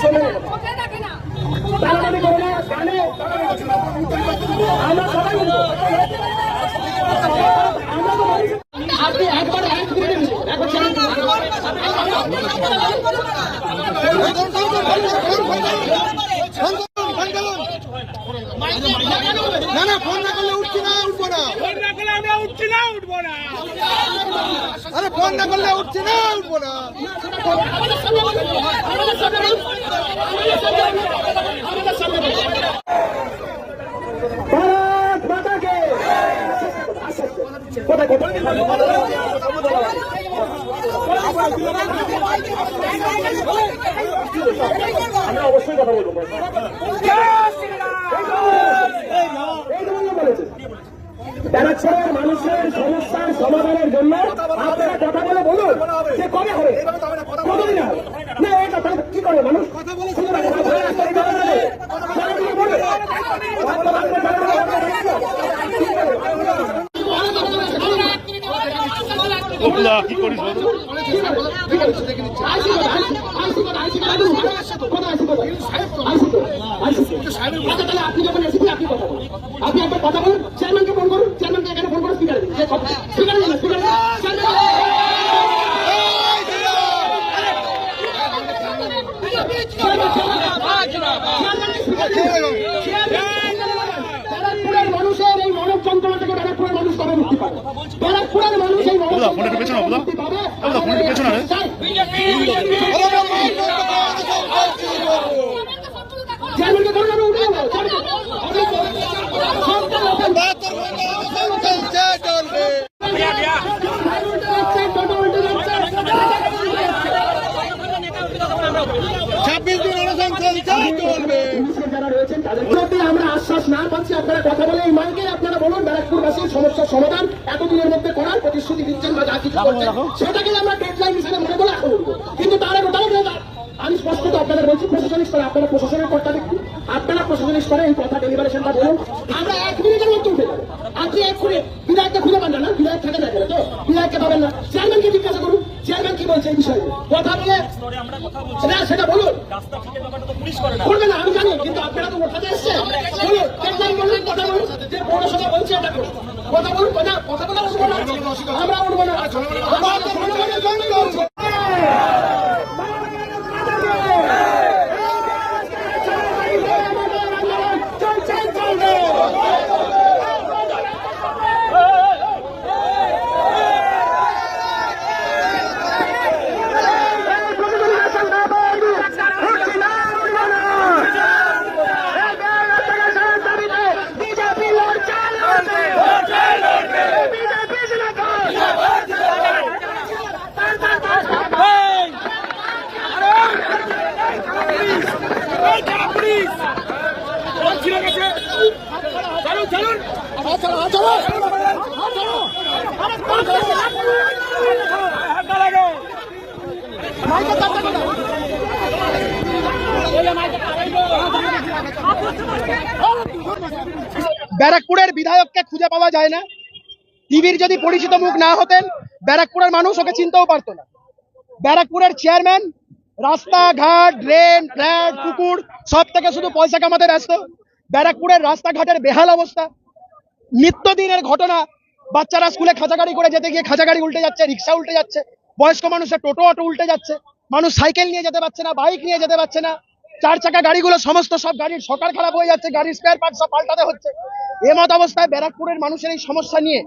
শোনেন চোখে দেখে না তাড়াতাড়ি না আমরা সবাই আপনি একবার এক মিনিট একবার না না ফোন না করলে উঠছি না উঠবো না। ফোন না করলে আমরা উঠছি না উঠবো না। আরে ফোন না করলে উঠছি না উঠবো না। অবশ্যই কথা বলব এই তো বলল বলেছে ব্যারাকপুরের মানুষের সমস্যার সমাধানের জন্য আপনারা কথা বলে বলুন যে কবে হবে কতদিন হবে না এটা তাহলে কি করে মানুষ কথা কথা কথা কি করিস আপনি যখন এসেছি আপনি কথা বলুন আপনি একবার কথা বলুন চেয়ারম্যানকে ফোন করুন চেয়ারম্যানকে এখানে ফোন করে স্পিকারে দিন স্পিকারে দিন স্পিকারে ব্যারাকপুরের মানুষের এই মানব যন্ত্রণা থেকে ব্যারাকপুরের মানুষ কবে মুক্তি পাবে ব্যারাকপুরের মানুষ এই মানব ওদা, ফোনটা একটু পেছনে, ওদা। মুক্তি পাবে ওদা, ফোনটা একটু পেছনে রে। চেয়ারম্যানকে ধরে যাবে উঠে যাবে চলছে চলবে ছাব্বিশ দিন অনশন চলছে চলবে আমরা আশ্বাস না পাচ্ছি আপনারা কথা বলে এই মাইকে আপনারা বলুন ব্যারাকপুরবাসীর সমস্যার সমাধান এতদিনের মধ্যে করার প্রতিশ্রুতি দিচ্ছেন বা যা কিছু করছেন সেটাকে আমরা ডেডলাইন হিসেবে মনে করে এখন কিন্তু তার আগে আমি স্পষ্টত আপনাদের বলছি প্রশাসনিক স্তরে আপনারা প্রশাসনের কর্তা দেখুন। আপনারা প্রশাসনিক স্তরে এই কথা ডেলিভারেশনটা বলুন। আমরা এক মিনিটের মধ্যে উঠে যাব। আপনি এক করে বিধায়ককে খুঁজে পান না বিধায়ক থাকে না তো? বিধায়ককে পাবেন না। চেয়ারম্যানকে জিজ্ঞাসা করুন। চেয়ারম্যান কি বলছে এই বিষয়ে? কথা বলে? না সেটা বলুন। করবে না আমি জানি কিন্তু আপনারা তো ওঠাতে এসছে বলুন চেয়ারম্যান বললেন কথা বলুন যে পৌরসভা বলছে এটা কথা বলুন কথা কথা বলা আমরা উঠবো না। ব্যারাকপুরের বিধায়ককে খুঁজে পাওয়া যায় না। টিভির যদি পরিচিত মুখ না হতেন, ব্যারাকপুরের মানুষ ওকে চিনতেও পারতো না। ব্যারাকপুরের চেয়ারম্যান, রাস্তাঘাট, ড্রেন, ফ্ল্যাট, পুকুর, সব থেকে শুধু পয়সা কামাতে ব্যস্ত। ব্যারাকপুরের রাস্তাঘাটের বেহাল অবস্থা। নিত্যদিনের ঘটনা, বাচ্চারা স্কুলে খাঁচাগাড়ি করে যেতে গিয়ে খাঁচাগাড়ি উল্টে যাচ্ছে, রিক্সা উল্টে যাচ্ছে, বয়স্ক মানুষের টোটো, অটো উল্টে যাচ্ছে, মানুষ সাইকেল নিয়ে যেতে পারছে না, বাইক নিয়ে যেতে পারছে না, চার চাকা গাড়িগুলো, সমস্ত সব গাড়ির সকাল খারাপ হয়ে যাচ্ছে, গাড়ির স্পেয়ার পার্ট সব পাল্টাতে হচ্ছে। এমত অবস্থায় ব্যারাকপুরের মানুষের এই সমস্যা নিয়ে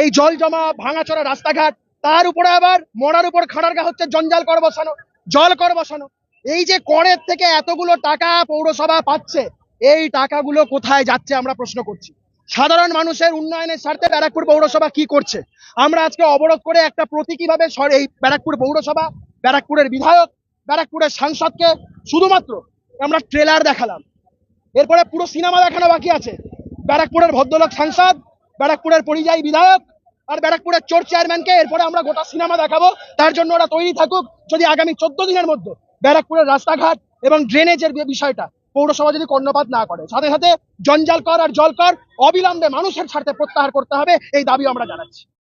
এই জল জমা, ভাঙাচোরা রাস্তাঘাট, তার উপরে আবার মরার উপর খাড়ার গা হচ্ছে জঞ্জাল কর বসানো, জল কর বসানো। এই যে করের থেকে এতগুলো টাকা পৌরসভা পাচ্ছে এই টাকাগুলো কোথায় যাচ্ছে আমরা প্রশ্ন করছি। সাধারণ মানুষের উন্নয়নের স্বার্থে ব্যারাকপুর পৌরসভা কি করছে? আমরা আজকে অবরোধ করে একটা প্রতীকীভাবে এই ব্যারাকপুর পৌরসভা, ব্যারাকপুরের বিধায়ক, ব্যারাকপুরের সাংসদকে শুধুমাত্র আমরা ট্রেলার দেখালাম। এরপরে পুরো সিনেমা দেখানো বাকি আছে। ব্যারাকপুরের ভদ্রলোক সাংসদ, ব্যারাকপুরের পরিযায়ী বিধায়ক আর ব্যারাকপুরের চোর চেয়ারম্যানকে এরপরে আমরা গোটা সিনেমা দেখাবো। তার জন্য ওরা তৈরি থাকুক। যদি আগামী চোদ্দ দিনের মধ্যে ব্যারাকপুরের রাস্তাঘাট এবং ড্রেনেজের বিষয়টা পৌরসভা যদি কর্ণপাত না করে, সাথে সাথে জঞ্জাল কর আর জল কর, অবিলম্বে মানুষের ছাড়তে প্রত্যাহার করতে হবে, এই দাবি আমরা জানাচ্ছি।